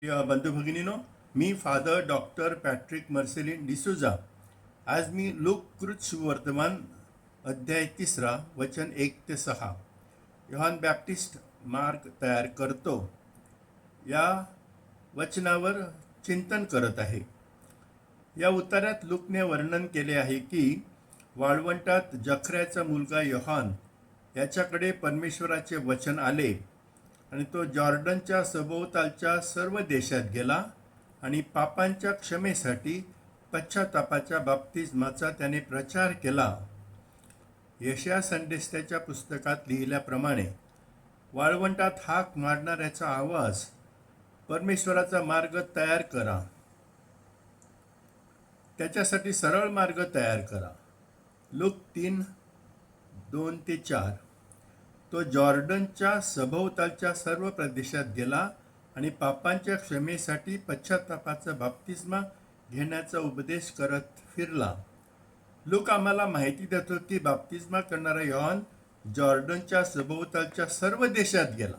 प्रिय बंधू भगिनीनो मी father doctor Patrick Marcelin D'Souza आज मी लोककृत सुवर्तमान अध्याय तिसरा वचन एक ते सहा योहान बॅप्टिस्ट मार्ग तयार करतो. या वचनावर चिंतन करत आहे. या उतारात लुकने वर्णन केले आहे की वाळवंटात जखऱ्याचा मुलगा योहान याच्याकडे परमेश्वराचे वचन आले. आणि तो जॉर्डनच्या सभोवतालच्या सर्व देशात गेला आणि पापांच्या क्षमेसाठी पश्चातापाच्या बाप्तिस्माचा त्याने प्रचार केला. यशया संडेस्त्याच्या पुस्तकात लिहिल्याप्रमाणे वाळवंटात हाक मारणाऱ्याचा आवाज परमेश्वराचा मार्ग तयार करा. त्याच्यासाठी सरळ मार्ग तयार करा. लुक तीन दोन ते चार. तो जॉर्डनच्या सभोवतालच्या सर्व प्रदेशात गेला आणि पापांच्या क्षमेसाठी पश्चातापाचा बाप्तिस्मा घेण्याचा उपदेश करत फिरला. लोक आम्हाला माहिती देतो की बाप्तिस्मा करणारा योहान जॉर्डनच्या सभोवतालच्या सर्व देशात गेला.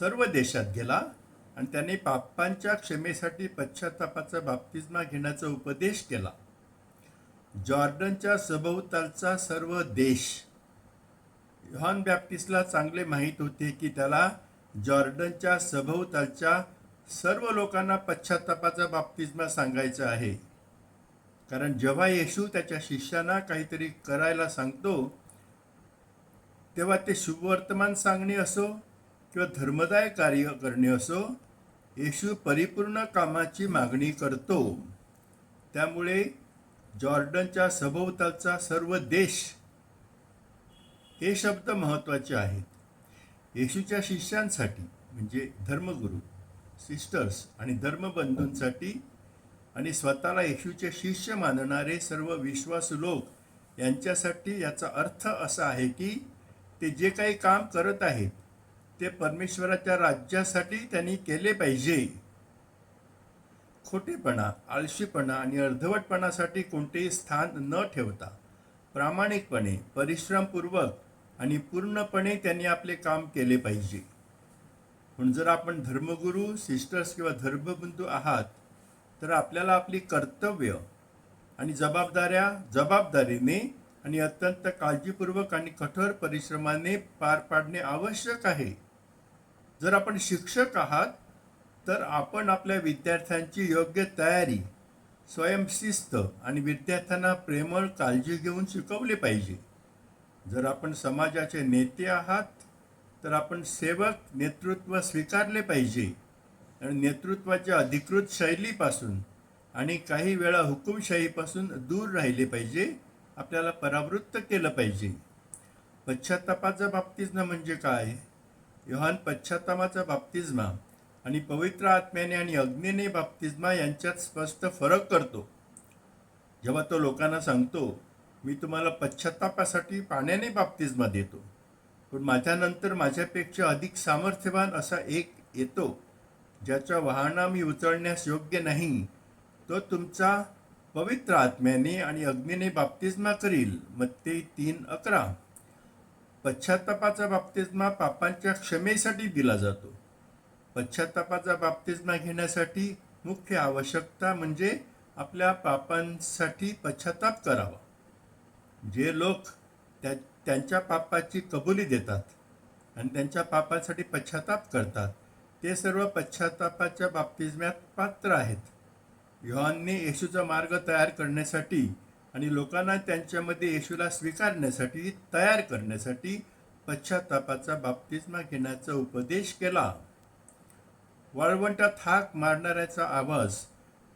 सर्व देशात गेला आणि त्याने पापांच्या क्षमेसाठी पश्चातापाचा बाप्तिस्मा घेण्याचा उपदेश केला. जॉर्डनच्या सभोवतालचा सर्व देश योहान बॅप्टिस्टला चांगले माहीत होते की त्याला जॉर्डनच्या सभोवतालच्या सर्व लोकांना पश्चातापाचा बाप्तिस्मा सांगायचा आहे. कारण जेव्हा येशू त्याच्या शिष्यांना काहीतरी करायला सांगतो तेव्हा ते शुभवर्तमान सांगणे असो किंवा धर्मदाय कार्य करणे असो येशू परिपूर्ण कामाची मागणी करतो. त्यामुळे जॉर्डनच्या सभोवतालचा सर्व देश हे शब्द महत्त्वाचे आहेत. येशूच्या शिष्यांसाठी म्हणजे धर्मगुरू सिस्टर्स आणि धर्मबंधूंसाठी आणि स्वतःला येशूचे शिष्य मानणारे सर्व विश्वासू लोक यांच्यासाठी याचा अर्थ असा आहे की ते जे काही काम करत आहेत ते परमेश्वराच्या राज्यासाठी त्यांनी केले पाहिजे. खोटेपणा आळशीपणा आणि अर्धवटपणासाठी कोणतेही स्थान न ठेवता प्रामाणिकपणे परिश्रमपूर्वक आणि पूर्णपणे त्यांनी आपले काम केले पाहिजे. पण जर आपण धर्मगुरू सिस्टर्स किंवा धर्मबंधू आहात तर आपल्याला आपली कर्तव्य आणि जबाबदाऱ्या जबाबदारीने आणि अत्यंत काळजीपूर्वक आणि कठोर परिश्रमाने पार पाडणे आवश्यक आहे. जर आपण शिक्षक आहात तर आपण आपल्या विद्यार्थ्यांची योग्य तयारी स्वयंशिस्त आणि विद्यार्थ्यांना प्रेमळ काळजी घेऊन शिकवले पाहिजे. जर आपण समाजाचे नेते आहात तर आपण सेवक नेतृत्व स्वीकारले पाहिजे. आणि नेतृत्वाच्या अधिकृत शैलीपासून आणि काही वेळा हुकुमशाहीपासून दूर राहिले पाहिजे आपल्याला परावृत्त केलं पाहिजे. पश्चातापाचा बाप्तिस्मा म्हणजे काय? योहान पश्चात्तापाचा बाप्तिस्मा आणि पवित्र आत्म्याने आणि अग्नीने बाप्तिस्मा यांच्यात स्पष्ट फरक करतो. जेव्हा तो लोकांना सांगतो मी तुम्हाला पश्चात्तापासाठी पाण्याने बाप्तिस्मा देतो. पण माझ्यानंतर माझ्यापेक्षा अधिक सामर्थ्यवान असा एक येतो ज्याच्या वाहना मी उचलण्यास योग्य नाही तो तुमचा पवित्र आत्म्याने आणि अग्नीने बाप्तिस्मा करील. मग ते तीन अकरा. पश्चात्तापाचा बाप्तिस्मा पापांच्या क्षमेसाठी दिला जातो. पश्चात्तापाचा बाप्तिस्मा घेण्यासाठी मुख्य आवश्यकता म्हणजे आपल्या पापांसाठी पश्चाताप करावा. जे लोक त्या त्यांच्या पापाची कबुली देतात आणि त्यांच्या पापासाठी पश्चाताप करतात ते सर्व पश्चातापाच्या बाप्तिस्म्यात पात्र आहेत. योहानने येशूचा मार्ग तयार करण्यासाठी आणि लोकांना त्यांच्यामध्ये येशूला स्वीकारण्यासाठी तयार करण्यासाठी पश्चातापाचा बाप्तिस्मा घेण्याचा उपदेश केला. वाळवंटात हाक मारणाऱ्याचा आवाज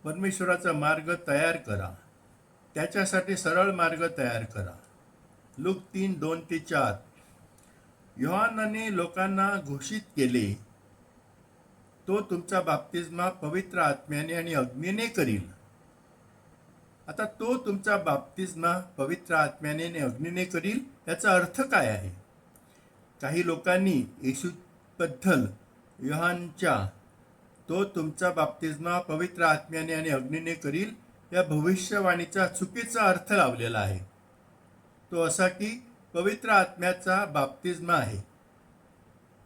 परमेश्वराचा मार्ग तयार करा. त्याच्यासाठी सरळ मार्ग तयार करा. लूक तीन दोन ते चार. योहानाने लोकांना घोषित केले तो तुमचा बाप्तिस्मा पवित्र आत्म्याने आणि अग्नीने करील. आता तो तुमचा बाप्तिस्मा पवित्र आत्म्याने आणि अग्नीने करील याचा अर्थ काय आहे? काही लोकांनी येशूबद्दल योहानच्या तो तुमचा बाप्तिस्मा पवित्र आत्म्याने आणि अग्नीने करील या भविष्यवाणीचा चुकीचा अर्थ लावलेला आहे. तो असा की पवित्र आत्म्याचा बाप्तिस्मा आहे.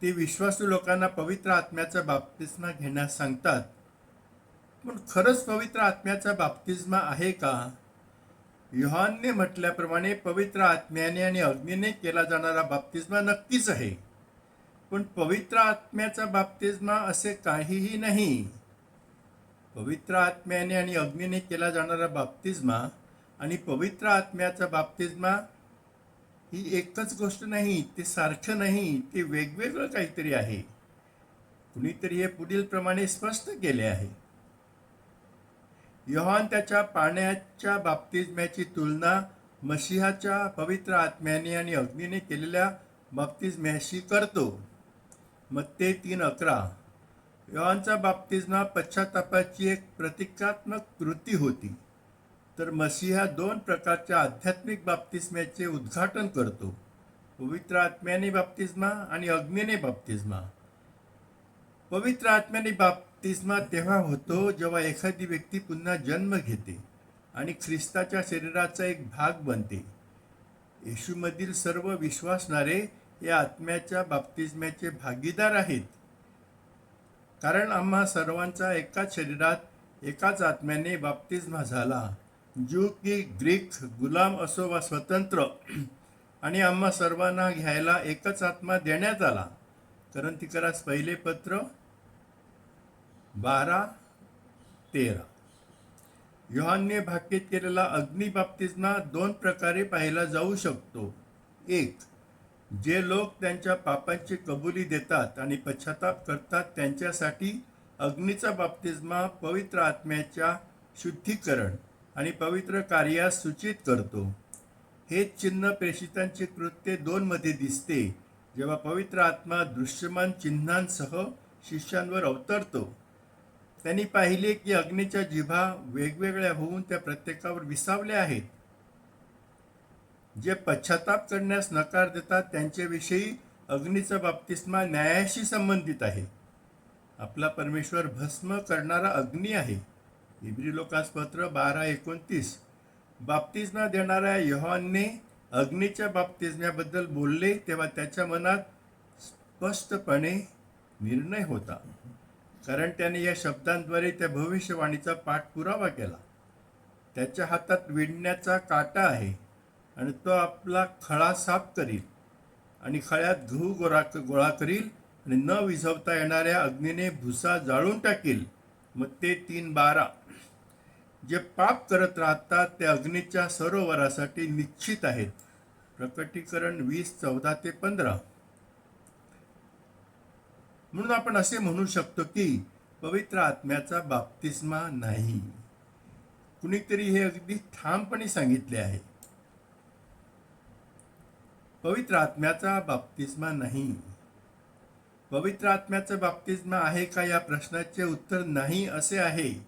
ते विश्वासू लोकांना पवित्र आत्म्याचा बाप्तिस्मा घेण्यास सांगतात. पण खरंच पवित्र आत्म्याचा बाप्तिस्मा आहे का? युहानने म्हटल्याप्रमाणे पवित्र आत्म्याने आणि अग्नीने केला जाणारा बाप्तिस्मा नक्कीच आहे. पण पवित्र आत्म्याचा बाप्तिस्मा असे काहीही नाही. पवित्र आत्म्याने आणि अग्नीने केला जाणारा बाप्तिस्मा आणि पवित्र आत्म्याचा बाप्तिस्मा ही एकच गोष्ट नाही ते सारखं नाही ते वेगवेगळं काहीतरी आहे. कुणीतरी हे पुढील प्रमाणे स्पष्ट केले आहे. योहान त्याच्या पाण्याच्या बाप्तिस्म्याची तुलना मशिहाच्या पवित्र आत्म्याने आणि अग्नीने केलेल्या बाप्तिस्म्याशी करतो. मग ते तीन अकरा. यवांचा बाप्तिस्मा पश्चातापाची एक प्रतिकात्मक कृती होती. तर मसीहा दोन प्रकारच्या आध्यात्मिक बाप्तिस्म्याचे उद्घाटन करतो. पवित्र आत्म्याने बाप्तिस्मा आणि अग्नीने बाप्तिस्मा. पवित्र आत्म्याने बाप्तिस्मा तेव्हा होतो जेव्हा एखादी व्यक्ती पुन्हा जन्म घेते आणि ख्रिस्ताच्या शरीराचा एक भाग बनते. येशूमधील सर्व विश्वासणारे या आत्म्याच्या बाप्तिस्म्याचे भागीदार आहेत. कारण आम्हा सर्वांचा एकाच शरीरात एकाच आत्म्याने बाप्तिस्मा झाला. ज्यू की ग्रीक गुलाम असो वा स्वतंत्र आणि आम्हा सर्वांना घ्यायला एकच आत्मा देण्यात आला. कारण तिकरास पहिले पत्र बारा तेरा. योहानने भाकीत केलेला अग्निबाप्तिस्मा दोन प्रकारे पाहिला जाऊ शकतो. एक जे लोक त्यांच्या पापांची कबुली देतात आणि पश्चाताप करतात त्यांच्यासाठी अग्नीचा बाप्तिस्मा पवित्र आत्म्याच्या शुद्धीकरण आणि पवित्र कार्यास सूचित करतो. हे चिन्ह प्रेषितांचे कृत्य दोनमध्ये दिसते जेव्हा पवित्र आत्मा दृश्यमान चिन्हांसह शिष्यांवर अवतरतो. त्यांनी पाहिले की अग्नीच्या जिभा वेगवेगळ्या होऊन त्या प्रत्येकावर विसावल्या आहेत. जे पश्चाताप चढण्यास नकार देतात त्यांच्याविषयी अग्नीचा बाप्तिस्मा न्यायाशी संबंधित आहे. आपला परमेश्वर भस्म करणारा अग्नी आहे. इब्री लोकास पत्र बारा एकोणतीस. बाप्तिस्मा देणाऱ्या योहानने अग्नीच्या बाप्तिस्म्याबद्दल बोलले तेव्हा त्याच्या मनात स्पष्टपणे निर्णय होता. कारण त्याने या शब्दांद्वारे त्या भविष्यवाणीचा पाठपुरावा केला. त्याच्या हातात विणण्याचा काटा आहे. आणि तो आपला खळा साफ करील आणि खळ्यात गहू गोळा गोळा करील आणि न विझवता येणाऱ्या अग्नीने भुसा जाळून टाकील. मग ते तीन बारा. जे पाप करत राहतात ते अग्नीच्या सरोवरासाठी निश्चित आहेत. प्रकटीकरण वीस चौदा ते पंधरा. म्हणून आपण असे म्हणू शकतो की पवित्र आत्म्याचा बाप्तिस्मा नाही. कुणीतरी हे अगदी ठामपणे सांगितले आहे. पवित्र आत्म्याचा बाप्तिस्मा नाही. पवित्र आत्म्याचा बाप्तिस्मा आहे का या प्रश्नाचे उत्तर नाही असे आहे.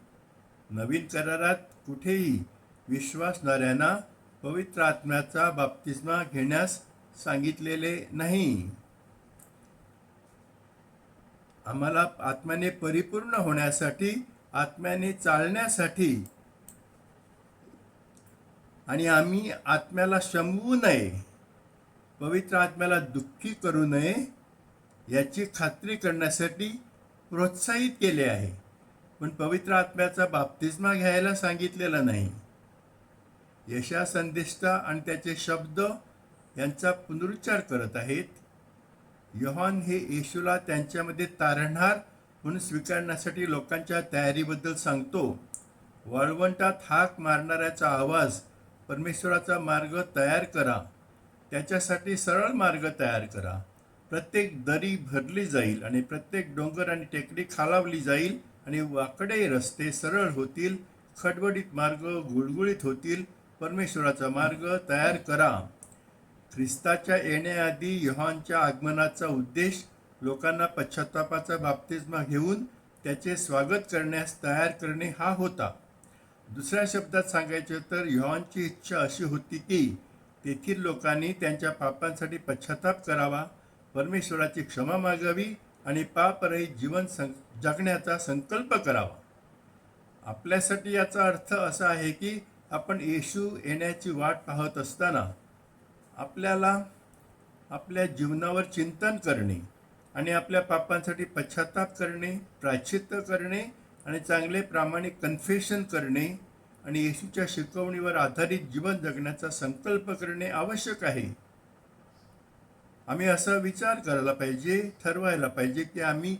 नवीन करारात कुठेही विश्वासणाऱ्यांना पवित्र आत्म्याचा बाप्तिस्मा घेण्यास सांगितलेले नाही. आम्हाला आत्म्याने परिपूर्ण होण्यासाठी आत्म्याने चालण्यासाठी आणि आम्ही आत्म्याला शंभू नये. पवित्र आत्म्याला दुःखी करू नये याची खात्री करण्यासाठी प्रोत्साहित केले आहे. पण पवित्र आत्म्याचा बाप्तिस्मा घ्यायला सांगितलेला नाही. यशा संदिष्टा आणि त्याचे शब्द यांचा पुनरुच्चार करत आहेत. योहान हे येशूला त्यांच्यामध्ये तारणहार म्हणून स्वीकारण्यासाठी लोकांच्या तयारीबद्दल सांगतो. वाळवंटात हाक मारणाऱ्याचा आवाज परमेश्वराचा मार्ग तयार करा. त्याच्यासाठी सरळ मार्ग तयार करा. प्रत्येक दरी भरली जाईल आणि प्रत्येक डोंगर आणि टेकडी खालावली जाईल आणि वाकडे रस्ते सरळ होतील खडबडीत मार्ग गुळगुळीत होतील परमेश्वराचा मार्ग तयार करा. ख्रिस्ताच्या येण्याआधी योहानच्या आगमनाचा उद्देश लोकांना पश्चातापाचा बाप्तिस्मा घेऊन त्याचे स्वागत करण्यास तयार करणे हा होता. दुसऱ्या शब्दात सांगायचे तर योहानची इच्छा अशी होती की तेथील लोकांनी त्यांच्या पापांसाठी पश्चाताप करावा परमेश्वराची क्षमा मागावी आणि पापरहित जीवन सं जगण्याचा संकल्प करावा. आपल्यासाठी याचा अर्थ असा आहे की आपण येशू येण्याची वाट पाहत असताना आपल्याला आपल्या जीवनावर चिंतन करणे आणि आपल्या पापांसाठी पश्चाताप करणे प्राचित्त करणे आणि चांगले प्रामाणिक कन्फेशन करणे आणि येशूच्या शिकवणीवर आधारित जीवन जगण्याचा संकल्प करणे आवश्यक आहे. आम्ही असा विचार करायला पाहिजे ठरवायला पाहिजे की आम्ही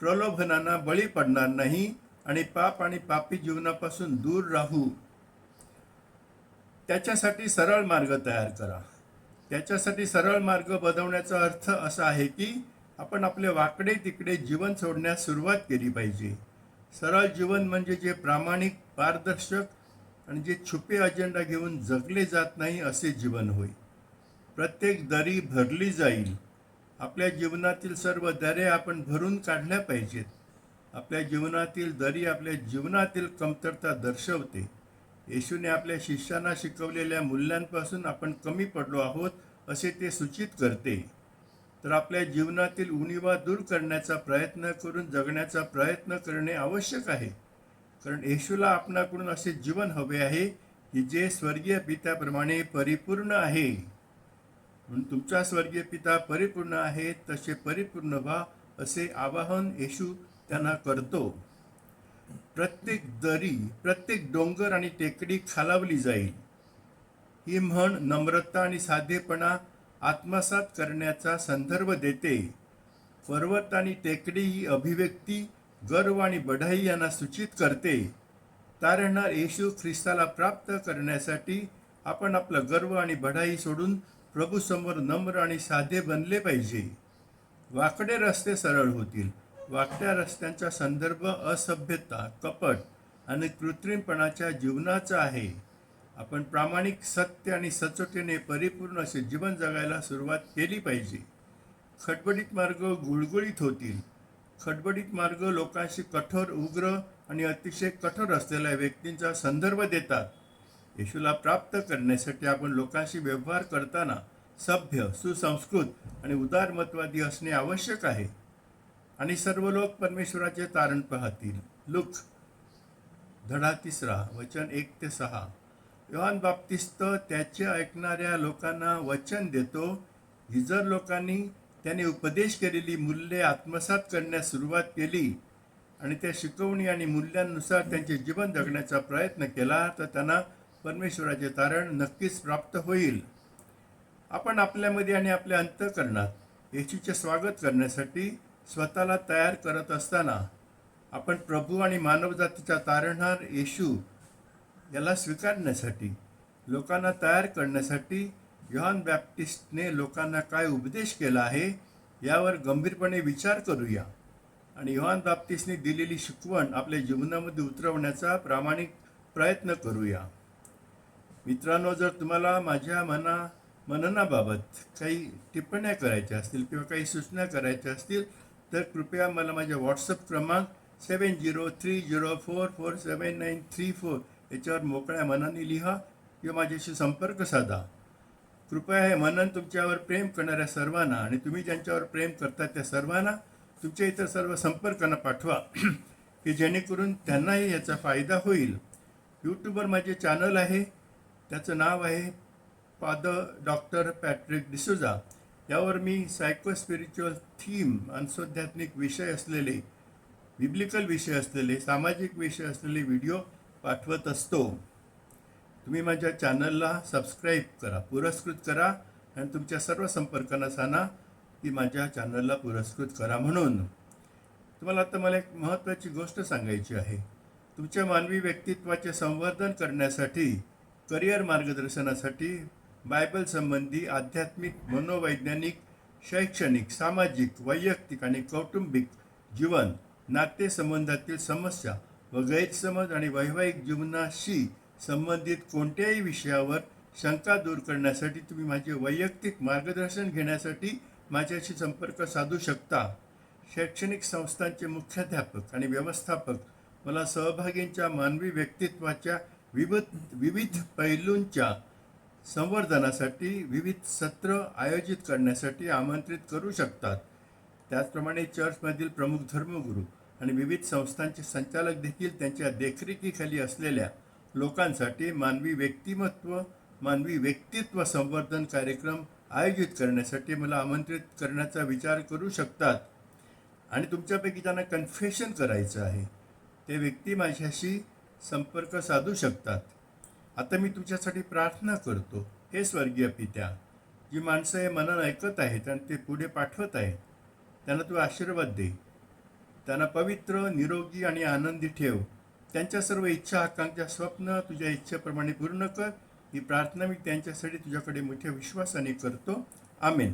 प्रलोभनांना बळी पडणार नाही आणि पाप आणि पापी जीवनापासून दूर राहू. त्याच्यासाठी सरळ मार्ग तयार करा. त्याच्यासाठी सरळ मार्ग बदवण्याचा अर्थ असा आहे की आपण आपले वाकडे तिकडे जीवन सोडण्यास सुरुवात केली पाहिजे. सरळ जीवन म्हणजे जे प्रामाणिक पारदर्शक आणि जे छुपे अजेंडा घेऊन जगले जात नाही असे जीवन होय. प्रत्येक दरी भरली जाईल. आपल्या जीवनातील सर्व दरे आपण भरून काढल्या पाहिजेत. आपल्या जीवनातील दरी आपल्या जीवनातील कमतरता दर्शवते. येशूने आपल्या शिष्यांना शिकवलेल्या मूल्यांपासून आपण कमी पडलो आहोत असे ते सूचित करते. तर आपल्या जीवनातील उणीवा दूर करण्याचा प्रयत्न करून जगण्याचा प्रयत्न करणे आवश्यक आहे. कारण येशूला आपणाकडून असे जीवन हवे आहे की जे स्वर्गीय पित्याप्रमाणे परिपूर्ण आहे. म्हणून तुमचा स्वर्गीय पिता परिपूर्ण आहे तसे परिपूर्ण व्हा असे आवाहन येशू त्यांना करतो. प्रत्येक दरी प्रत्येक डोंगर आणि टेकडी खालावली जाईल. ही म्हण नम्रता आणि साधेपणा आत्मसात करण्याचा संदर्भ देते. पर्वत आणि टेकडी ही अभिव्यक्ती गर्व आणि बढाई यांना सूचित करते. तारणहार येशू ख्रिस्ताला प्राप्त करण्यासाठी आपण आपला गर्व आणि बढाई सोडून प्रभूसमोर नम्र आणि साधे बनले पाहिजे. वाकडे रस्ते सरळ होतील. वाकड्या रस्त्यांचा संदर्भ असभ्यता कपट आणि कृत्रिमपणाच्या जीवनाचा आहे. आपण प्रामाणिक सत्य आणि सचोटीने परिपूर्ण असे जीवन जगायला सुरुवात केली पाहिजे. खटबडीत मार्ग गुळगुळीत होतील. खडबडीत मार्ग लोकांशी कठोर उग्र आणि अतिशय कठोर असलेल्या व्यक्तींचा संदर्भ देतात. येशूला प्राप्त करण्यासाठी आपण लोकांशी व्यवहार करताना सभ्य सुसंस्कृत आणि उदारमतवादी असणे आवश्यक आहे. आणि सर्व लोक परमेश्वराचे तारण पाहतील. लुक धडा तिसरा वचन एक ते सहा. योहान बाप्तिस्त त्याचे ऐकणाऱ्या लोकांना वचन देतो ही जर लोकांनी त्याने उपदेश केलेली मूल्ये आत्मसात करण्यास सुरुवात केली आणि त्या शिकवणी आणि मूल्यांनुसार त्यांचे जीवन जगण्याचा प्रयत्न केला तर त्यांना परमेश्वराचे तारण नक्कीच प्राप्त होईल. आपण आपल्यामध्ये आणि आपल्या अंतकरणात येशूचे स्वागत करण्यासाठी स्वतःला तयार करत असताना आपण प्रभू आणि मानवजातीचा तारणहार येशू याला स्वीकारण्यासाठी लोकांना तयार करण्यासाठी योहान बॅप्टिस्टने लोकांना काय उपदेश केला आहे यावर गंभीरपणे विचार करूया. आणि योहान बाप्तिस्टने दिलेली शिकवण आपल्या जीवनामध्ये उतरवण्याचा प्रामाणिक प्रयत्न करूया. मित्रांनो जर तुम्हाला माझ्या मना मननाबाबत काही टिप्पण्या करायच्या असतील किंवा काही सूचना करायच्या असतील तर कृपया मला माझ्या व्हॉट्सअप क्रमांक seven zero three zero four four seven nine three four याच्यावर मोकळ्या मनाने लिहा किंवा माझ्याशी संपर्क साधा. कृपया हे मनन तुमच्यावर प्रेम करणाऱ्या सर्वांना आणि तुम्ही ज्यांच्यावर प्रेम करता त्या सर्वांना तुमच्या इतर सर्व संपर्कांना पाठवा. की जेणेकरून त्यांनाही याचा फायदा होईल. यूट्यूबवर माझे चॅनल आहे. त्याचं नाव आहे फादर डॉक्टर पॅट्रिक डिसोजा यावर मी सायको स्पिरिच्युअल थीम अंशोध्यात्मिक विषय असलेले बिब्लिकल विषय असलेले सामाजिक विषय असलेले व्हिडिओ पाठवत असतो. तुम्ही माझ्या चॅनलला सबस्क्राईब करा पुरस्कृत करा आणि तुमच्या सर्व संपर्कांना सांगा की माझ्या चॅनलला पुरस्कृत करा म्हणून. तुम्हाला आता मला एक महत्त्वाची गोष्ट सांगायची आहे. तुमच्या मानवी व्यक्तित्वाचे संवर्धन करण्यासाठी करिअर मार्गदर्शनासाठी बायबल संबंधी आध्यात्मिक मनोवैज्ञानिक शैक्षणिक सामाजिक वैयक्तिक आणि कौटुंबिक जीवन नातेसंबंधातील समस्या व गैरसमज आणि वैवाहिक जीवनाशी संबंधित कोणत्याही विषयावर शंका दूर करण्यासाठी तुम्ही माझे वैयक्तिक मार्गदर्शन घेण्यासाठी माझ्याशी संपर्क साधू शकता. शैक्षणिक संस्थांचे मुख्याध्यापक आणि व्यवस्थापक मला सहभागींच्या मानवी व्यक्तित्वाच्या विविध विविध पैलूंच्या संवर्धनासाठी विविध सत्र आयोजित करण्यासाठी आमंत्रित करू शकतात. त्याचप्रमाणे चर्चमधील प्रमुख धर्मगुरू आणि विविध संस्थांचे संचालक देखील त्यांच्या देखरेखीखाली असलेल्या लोकांसाठी मानवी व्यक्तिमत्व मानवी व्यक्तित्व संवर्धन कार्यक्रम आयोजित करण्यासाठी मला आमंत्रित करण्याचा विचार करू शकतात. आणि तुमच्यापैकी ज्यांना कन्फेशन करायचं आहे ते व्यक्ती माझ्याशी संपर्क साधू शकतात. आता मी तुझ्यासाठी प्रार्थना करतो. हे स्वर्गीय पित्या जी माणसं हे मनन ऐकत आहेत आणि ते पुढे पाठवत आहेत त्यांना तू आशीर्वाद दे. त्यांना पवित्र निरोगी आणि आनंदी ठेव. त्यांच्या सर्व इच्छा आकांक्षा स्वप्न तुझ्या इच्छेप्रमाणे पूर्ण कर. ही प्रार्थना मी त्यांच्यासाठी तुझ्याकडे मोठ्या विश्वासाने करतो. आमेन.